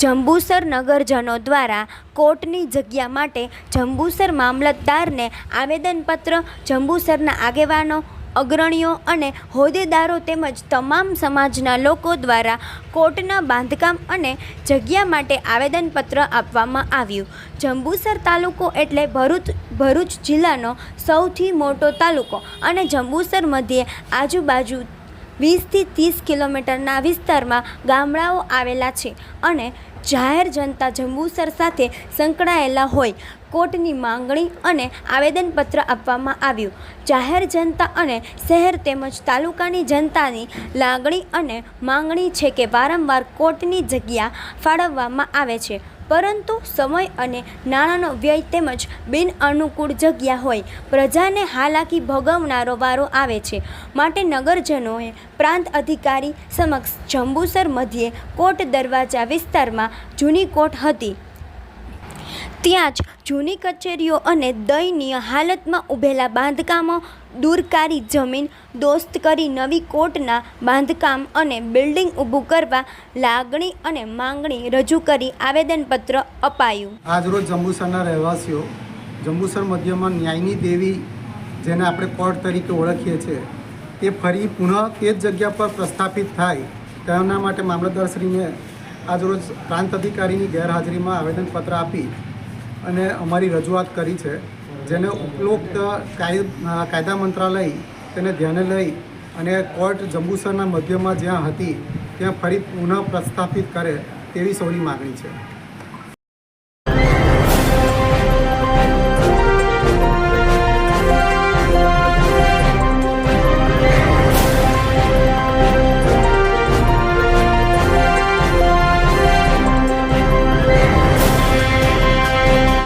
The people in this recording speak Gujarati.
જંબુસર નગરજનો દ્વારા કોર્ટની જગ્યા માટે જંબુસર મામલતદારને આવેદનપત્ર, જંબુસરના આગેવાનો, અગ્રણીઓ અને હોદ્દેદારો તેમજ તમામ સમાજના લોકો દ્વારા કોર્ટના બાંધકામ અને જગ્યા માટે આવેદનપત્ર આપવામાં આવ્યું. જંબુસર તાલુકો એટલે ભરૂચ ભરૂચ જિલ્લાનો સૌથી મોટો તાલુકો અને જંબુસર મધ્યે આજુબાજુ વીસથી ત્રીસ કિલોમીટરના વિસ્તારમાં ગામડાઓ આવેલા છે અને જાહેર જનતા જંબુસર સાથે સંકળાયેલા હોય, કોર્ટની માંગણી અને આવેદનપત્ર આપવામાં આવ્યું. જાહેર જનતા અને શહેર તેમજ તાલુકાની જનતાની લાગણી અને માંગણી છે કે વારંવાર કોર્ટની જગ્યા ફાળવવામાં આવે છે. પરંતુ સમય અને નાણાંનો વ્યય તેમજ બિન અનુકૂળ જગ્યા હોય. પ્રજાને હાલાકી ભોગવનારો વારો આવે છે. માટે નગરજનોએ પ્રાંત અધિકારી સમક્ષ જંબુસર મધ્યે કોટ દરવાજા વિસ્તારમાં જૂની કોટ હતી. ત્યાં જ જૂની કચેરીઓ અને દયનીય હાલતમાં ઊભેલા બાંધકામો દૂરકારી જમીન દોસ્ત કરી નવી કોર્ટના બાંધકામ અને બિલ્ડિંગ ઊભું કરવા લાગણી અને માંગણી રજૂ કરી આવેદનપત્ર અપાયું. આજરોજ જંબુસરના રહેવાસીઓ, જંબુસર મધ્યમાં ન્યાયની દેવી જેને આપણે કોર્ટ તરીકે ઓળખીએ છીએ, તે ફરી પુનઃ તે જ જગ્યા પર પ્રસ્થાપિત થાય તેના માટે મામલતદારશ્રીને આજરોજ પ્રાંત અધિકારીની ગેરહાજરીમાં આવેદનપત્ર આપી અને અમારી રજૂઆત કરી છે. જેને ઉપરોક્ત કાય- કાયદા મંત્રાલય તેને ધ્યાને લઈ અને કોર્ટ જંબુસરના મધ્યમાં જ્યાં હતી, ત્યાં ફરી પુનઃ પ્રસ્થાપિત કરે તેવી સૌની માગણી છે.